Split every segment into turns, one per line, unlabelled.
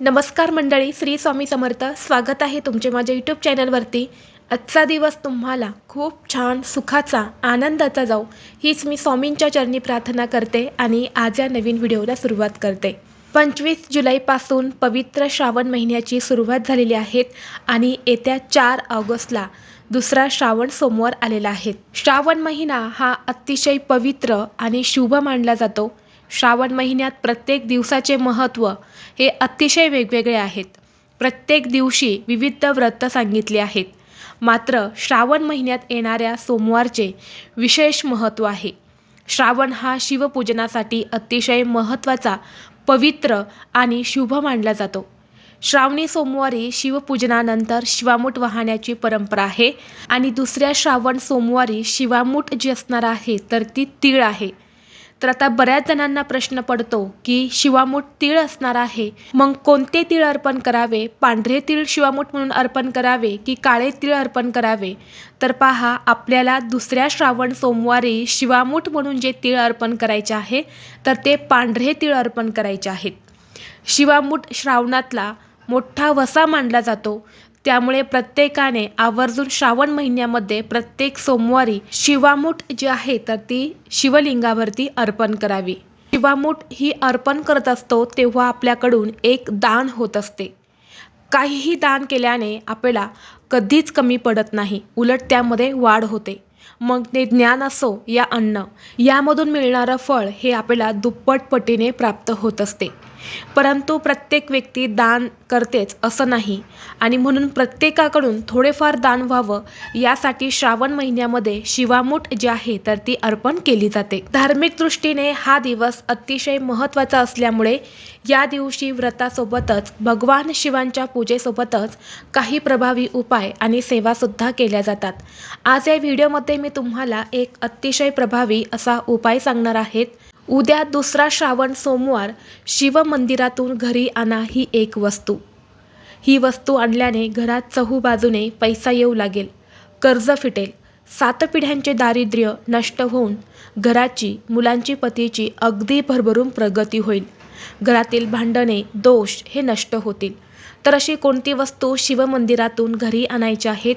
नमस्कार मंडळी श्री स्वामी समर्थ. स्वागत आहे तुमचे माझ्या यूट्यूब चॅनलवरती आजचा दिवस तुम्हाला खूप छान सुखाचा आनंदाचा जाऊ हीच मी स्वामींच्या चरणी प्रार्थना करते आणि आज या नवीन व्हिडिओला सुरुवात करते. पंचवीस जुलैपासून पवित्र श्रावण महिन्याची सुरुवात झालेली आहे आणि येत्या चार ऑगस्टला दुसरा श्रावण सोमवार आलेला आहे. श्रावण महिना हा अतिशय पवित्र आणि शुभ मानला जातो. श्रावण महिन्यात प्रत्येक दिवसाचे महत्त्व हे अतिशय वेगवेगळे आहेत. प्रत्येक दिवशी विविध व्रत सांगितले आहेत. मात्र श्रावण महिन्यात येणाऱ्या सोमवारचे विशेष महत्त्व आहे. श्रावण हा शिवपूजनासाठी अतिशय महत्त्वाचा पवित्र आणि शुभ मानला जातो. श्रावणी सोमवारी शिवपूजनानंतर शिवामूठ वाहण्याची परंपरा आहे आणि दुसऱ्या श्रावण सोमवारी शिवामूठ जी असणार आहे तर ती तीळ आहे. तर आता बऱ्याच जणांना प्रश्न पडतो की शिवामूठ तीळ असणार आहे. मग कोणते तीळ अर्पण करावे? पांढरे तीळ शिवामूठ म्हणून अर्पण करावे की काळे तीळ अर्पण करावे? तर पहा आपल्याला दुसऱ्या श्रावण सोमवारी शिवामूठ म्हणून जे तीळ अर्पण करायचे आहे तर ते पांढरे तीळ अर्पण करायचे आहेत. शिवामूठ श्रावणातला मोठा वसा मानला जातो. त्यामुळे प्रत्येकाने आवर्जून श्रावण महिन्यामध्ये प्रत्येक सोमवारी शिवामूठ जी आहे तर ती शिवलिंगावरती अर्पण करावी. शिवामूठ ही अर्पण करत असतो तेव्हा आपल्याकडून एक दान होत असते. काहीही दान केल्याने आपल्याला कधीच कमी पडत नाही उलट त्यामध्ये वाढ होते. मग ते ज्ञान असो या अन्न यामधून मिळणारं फळ हे आपल्याला दुप्पट पटीने प्राप्त होत असते. परंतु प्रत्येक व्यक्ती दान करतेच असं नाही. आणि म्हणून प्रत्येकाकडून थोडेफार दान व्हावं यासाठी श्रावण महिन्यामध्ये शिवामूठ जी आहे तर ती अर्पण केली जाते. धार्मिक दृष्टीने हा दिवस अतिशय महत्त्वाचा असल्यामुळे या दिवशी व्रतासोबतच भगवान शिवांच्या पूजेसोबतच काही प्रभावी उपाय आणि सेवासुद्धा केल्या जातात. आज या व्हिडिओमध्ये मी तुम्हाला एक अतिशय प्रभावी असा उपाय सांगणार आहेत. उद्या दुसरा श्रावण सोमवार शिवमंदिरातून घरी आणा ही एक वस्तू. ही वस्तू आणल्याने घरात चहू बाजूने पैसा येऊ लागेल कर्ज फिटेल सात पिढ्यांचे दारिद्र्य नष्ट होऊन घराची मुलांची पतीची अगदी भरभरून प्रगती होईल. घरातील भांडणे दोष हे नष्ट होतील. तर अशी कोणती वस्तू शिवमंदिरातून घरी आणायची आहेत?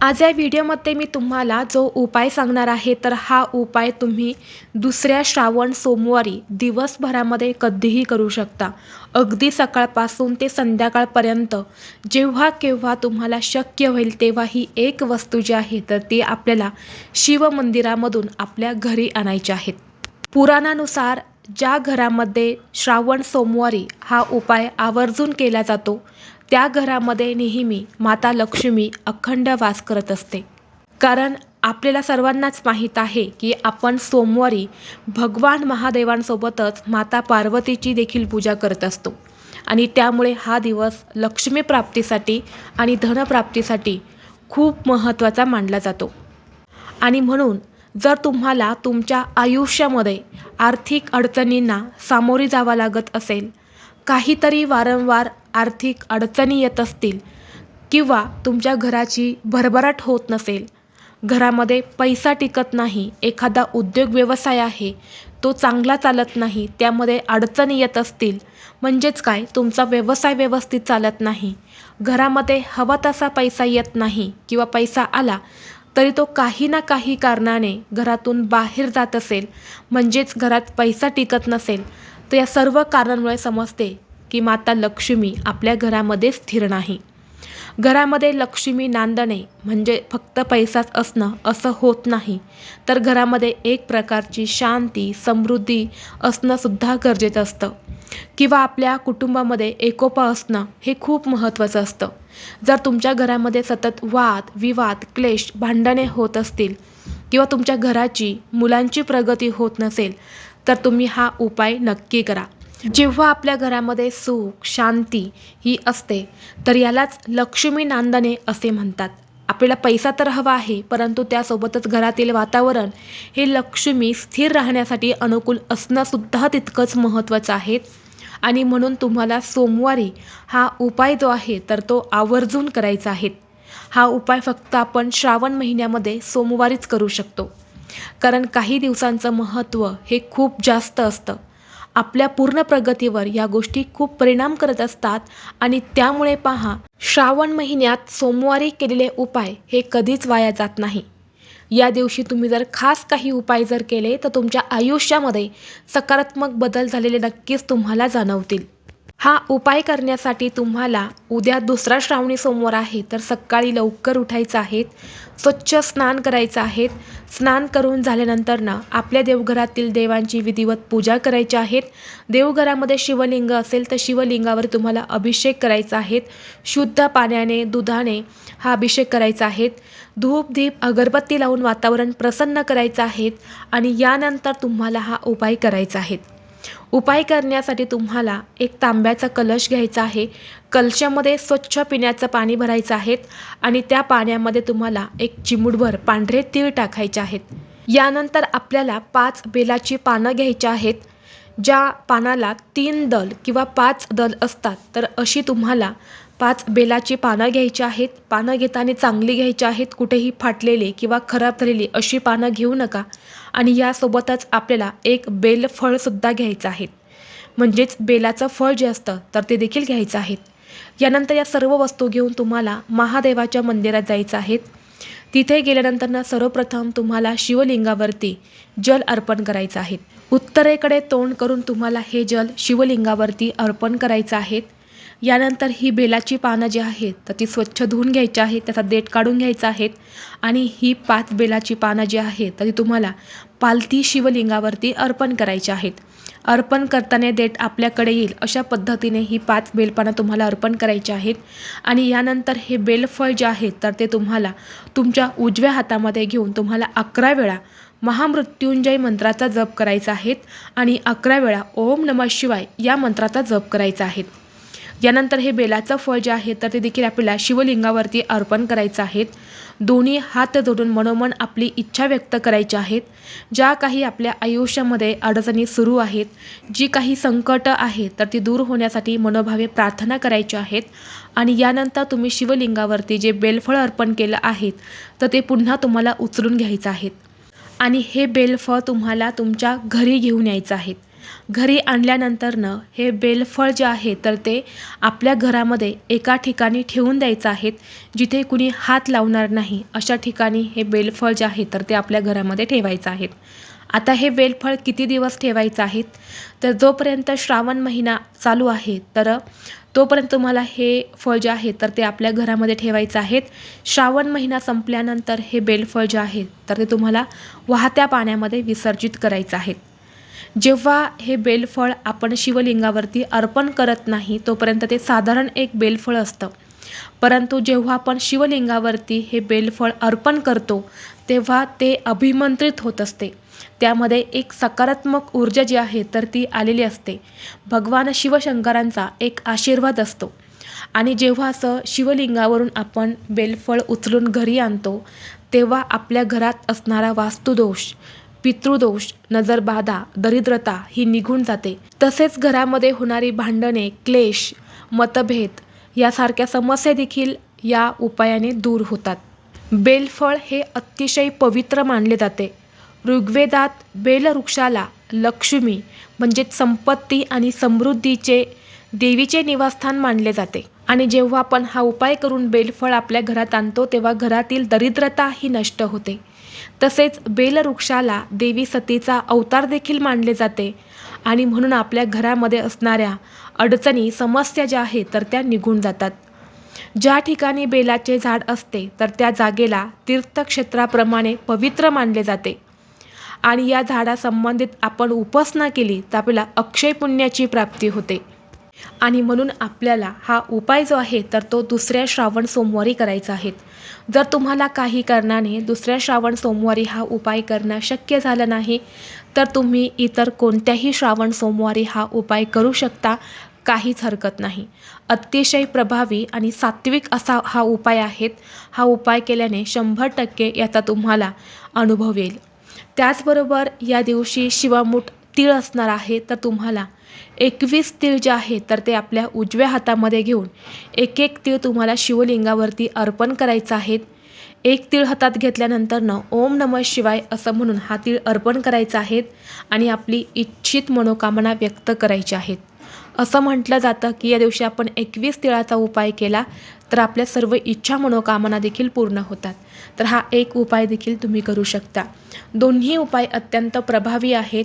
आज या व्हिडिओमध्ये मी तुम्हाला जो उपाय सांगणार आहे तर हा उपाय तुम्ही दुसऱ्या श्रावण सोमवारी दिवसभरामध्ये कधीही करू शकता. अगदी सकाळपासून ते संध्याकाळपर्यंत जेव्हा केव्हा तुम्हाला शक्य होईल तेव्हा ही एक वस्तू जी आहे तर ती आपल्याला शिवमंदिरामधून आपल्या घरी आणायची आहेत पुराणानुसार ज्या घरामध्ये श्रावण सोमवारी हा उपाय आवर्जून केला जातो त्या घरामध्ये नेहमी माता लक्ष्मी अखंड वास करत असते. कारण आपल्याला सर्वांनाच माहीत आहे की आपण सोमवारी भगवान महादेवांसोबतच माता पार्वतीची देखील पूजा करत असतो. आणि त्यामुळे हा दिवस लक्ष्मी प्राप्तीसाठी आणि धनप्राप्तीसाठी खूप महत्त्वाचा मानला जातो. आणि म्हणून जर तुम्हाला तुमच्या आयुष्यामध्ये आर्थिक अडचणींना सामोरी जावं लागत असेल काहीतरी वारंवार आर्थिक अडचणी येत असतील किंवा तुमच्या घराची भरभराट होत नसेल घरामध्ये पैसा टिकत नाही एखादा उद्योग व्यवसाय आहे तो चांगला चालत नाही त्यामध्ये अडचणी येत असतील म्हणजेच काय? तुमचा व्यवसाय व्यवस्थित चालत नाही घरामध्ये हवा तसा पैसा येत नाही किंवा पैसा आला तरी तो काही ना काही कारणाने घरातून बाहेर जात असेल म्हणजेच घरात पैसा टिकत नसेल तर या सर्व कारणांमुळे समजते की माता लक्ष्मी आपल्या घरामध्ये स्थिर नाही. घरामध्ये लक्ष्मी नांदणे म्हणजे फक्त पैसाच असणं असं होत नाही. तर घरामध्ये एक प्रकारची शांती समृद्धी असणंसुद्धा गरजेचं असतं. किंवा आपल्या कुटुंबामध्ये एकोपा असणं हे खूप महत्त्वाचं असतं. जर तुमच्या घरामध्ये सतत वाद विवाद क्लेश भांडणे होत असतील किंवा तुमच्या घराची मुलांची प्रगती होत नसेल तर तुम्ही हा उपाय नक्की करा. जेव्हा आपल्या घरामध्ये सुख शांती ही असते तर यालाच लक्ष्मी नांदणे असे म्हणतात. आपल्याला पैसा तर हवा आहे परंतु त्यासोबतच घरातील वातावरण हे लक्ष्मी स्थिर राहण्यासाठी अनुकूल असणंसुद्धा तितकंच महत्त्वाचं आहे. आणि म्हणून तुम्हाला सोमवारी हा उपाय जो आहे तर तो आवर्जून करायचा आहे. हा उपाय फक्त आपण श्रावण महिन्यामध्ये सोमवारीच करू शकतो. कारण काही दिवसांचं महत्त्व हे खूप जास्त असतं. आपल्या पूर्ण प्रगतीवर या गोष्टी खूप परिणाम करत असतात. आणि त्यामुळे पहा श्रावण महिन्यात सोमवारी केलेले उपाय हे कधीच वाया जात नाही. या दिवशी तुम्ही जर खास काही उपाय जर केले तर तुमच्या आयुष्यामध्ये सकारात्मक बदल झालेले नक्कीच तुम्हाला जाणवतील. हा उपाय करण्यासाठी तुम्हाला उद्या दुसरा श्रावणी सोमवार आहे तर सकाळी लवकर उठायचं आहे स्वच्छ स्नान करायचं आहे. स्नान करून झाल्यानंतर ना आपल्या देवघरातील देवांची विधिवत पूजा करायची आहेत देवघरामध्ये शिवलिंग असेल तर शिवलिंगावर तुम्हाला अभिषेक करायचा आहे. शुद्ध पाण्याने दुधाने हा अभिषेक करायचा आहे. धूप दीप अगरबत्ती लावून वातावरण प्रसन्न करायचं आहे आणि यानंतर तुम्हाला हा उपाय करायचा आहे. उपाय करण्यासाठी तुम्हाला एक तांब्याचा कलश घ्यायचा आहे. कलशामध्ये स्वच्छ पिण्याचं पाणी भरायचं आहे आणि त्या पाण्यामध्ये तुम्हाला एक चिमूटभर पांढरे तीळ टाकायचे आहेत. यानंतर आपल्याला पाच बेलाची पानं घ्यायची आहेत. ज्या पानाला तीन दल किंवा पाच दल असतात तर अशी तुम्हाला पाच बेलाची पानं घ्यायची आहेत पानं घेताना चांगली घ्यायची आहेत कुठेही फाटलेली किंवा खराब झालेली अशी पानं घेऊ नका. आणि यासोबतच आपल्याला एक बेलफळसुद्धा घ्यायचं आहे. म्हणजेच बेलाचं फळ जे असतं तर ते देखील घ्यायचं आहे. यानंतर या सर्व वस्तू घेऊन तुम्हाला महादेवाच्या मंदिरात जायचं आहे. तिथे गेल्यानंतर ना सर्वप्रथम तुम्हाला शिवलिंगावरती जल अर्पण करायचं आहे. उत्तरेकडे तोंड करून तुम्हाला हे जल शिवलिंगावरती अर्पण करायचं आहे. यानंतर ही बेलाची पानं जी आहेत तर ती स्वच्छ धुवून घ्यायची आहेत त्याचा देठ काढून घ्यायचा आहेत. आणि ही पाच बेलाची पानं जी आहेत तर ती तुम्हाला पालथी शिवलिंगावरती अर्पण करायची आहेत. अर्पण करताना देठ आपल्याकडे येईल अशा पद्धतीने ही पाच बेलपानं तुम्हाला अर्पण करायची आहेत. आणि यानंतर हे बेलफळ जे आहेत तर ते तुम्हाला तुमच्या उजव्या हातामध्ये घेऊन तुम्हाला अकरा वेळा महामृत्युंजय मंत्राचा जप करायचा आहे. आणि अकरा वेळा ओम नमः शिवाय या मंत्राचा जप करायचा आहे. यानंतर हे बेलाचं फळ जे आहे तर ते देखील आपल्याला शिवलिंगावरती अर्पण करायचं आहेत दोन्ही हात जोडून मनोमन आपली इच्छा व्यक्त करायची आहेत. ज्या काही आपल्या आयुष्यामध्ये अडचणी सुरू आहेत जी काही संकटं आहेत तर ती दूर होण्यासाठी मनोभावे प्रार्थना करायच्या आहेत. आणि यानंतर तुम्ही शिवलिंगावरती जे बेलफळ अर्पण केलं आहेत तर ते पुन्हा तुम्हाला उचलून घ्यायचं आहेत आणि हे बेलफळ तुम्हाला तुमच्या घरी घेऊन यायचं आहेत घरी आणल्यानंतरनं हे बेलफळ जे आहे तर ते आपल्या घरामध्ये एका ठिकाणी ठेवून द्यायचं आहेत जिथे कुणी हात लावणार नाही अशा ठिकाणी हे बेलफळ जे आहे तर ते आपल्या घरामध्ये ठेवायचं आहेत. आता हे बेलफळ किती दिवस ठेवायचं आहे तर जोपर्यंत श्रावण महिना चालू आहे तर तोपर्यंत तुम्हाला हे फळ जे आहे तर ते आपल्या घरामध्ये ठेवायचं आहेत. श्रावण महिना संपल्यानंतर हे बेलफळ जे आहे तर ते तुम्हाला वाहत्या पाण्यामध्ये विसर्जित करायचं आहे. जेव्हा हे बेलफळ आपण शिवलिंगावरती अर्पण करत नाही तोपर्यंत ते साधारण एक बेलफळ असतं. परंतु जेव्हा आपण शिवलिंगावरती हे बेलफळ अर्पण करतो तेव्हा ते अभिमंत्रित होत असते. त्यामध्ये एक सकारात्मक ऊर्जा जी आहे तर ती आलेली असते. भगवान शिवशंकरांचा एक आशीर्वाद असतो. आणि जेव्हा असं शिवलिंगावरून आपण बेलफळ उचलून घरी आणतो तेव्हा आपल्या घरात असणारा वास्तुदोष पितृदोष नजरबाधा दरिद्रता ही निघून जाते. तसेच घरामध्ये होणारी भांडणे क्लेश मतभेद यासारख्या समस्या देखील या उपायाने दूर होतात. बेलफळ हे अतिशय पवित्र मानले जाते. ऋग्वेदात बेलवृक्षाला लक्ष्मी म्हणजेच संपत्ती आणि समृद्धीचे देवीचे निवासस्थान मानले जाते. आणि जेव्हा आपण हा उपाय करून बेलफळ आपल्या घरात आणतो तेव्हा घरातील दरिद्रता ही नष्ट होते. तसेच बेलवृक्षाला देवी सतीचा अवतार देखील मानले जाते. आणि म्हणून आपल्या घरामध्ये असणाऱ्या अडचणी समस्या ज्या आहेत तर त्या निघून जातात. ज्या ठिकाणी बेलाचे झाड असते तर त्या जागेला तीर्थक्षेत्राप्रमाणे पवित्र मानले जाते. आणि या झाडासंबंधित आपण उपासना केली तर आपल्याला अक्षय पुण्याची प्राप्ती होते. आणि म्हणून आपल्याला हा उपाय जो आहे तर तो दुसऱ्या श्रावण सोमवारी करायचा आहे. जर तुम्हाला काही कारणाने दुसऱ्या श्रावण सोमवारी हा उपाय करणं शक्य झालं नाही तर तुम्ही इतर कोणत्याही श्रावण सोमवारी हा उपाय करू शकता काहीच हरकत नाही. अतिशय प्रभावी आणि सात्विक असा हा उपाय आहेत. हा उपाय केल्याने शंभर टक्के याचा तुम्हाला अनुभव येईल. त्याचबरोबर या दिवशी शिवामूठ तीळ असणार आहे तर तुम्हाला एकवीस तीळ जे आहे तर ते आपल्या उजव्या हातामध्ये घेऊन एक एक तीळ तुम्हाला शिवलिंगावरती अर्पण करायचं आहेत एक तीळ हातात घेतल्यानंतरनं ओम नमः शिवाय असं म्हणून हा तीळ अर्पण करायचा आहेत आणि आपली इच्छित मनोकामना व्यक्त करायची आहेत असं म्हटलं जातं की या दिवशी आपण एकवीस तिळाचा उपाय केला तर आपल्या सर्व इच्छा मनोकामना देखील पूर्ण होतात. तर हा एक उपाय देखील तुम्ही करू शकता. दोन्ही उपाय अत्यंत प्रभावी आहेत.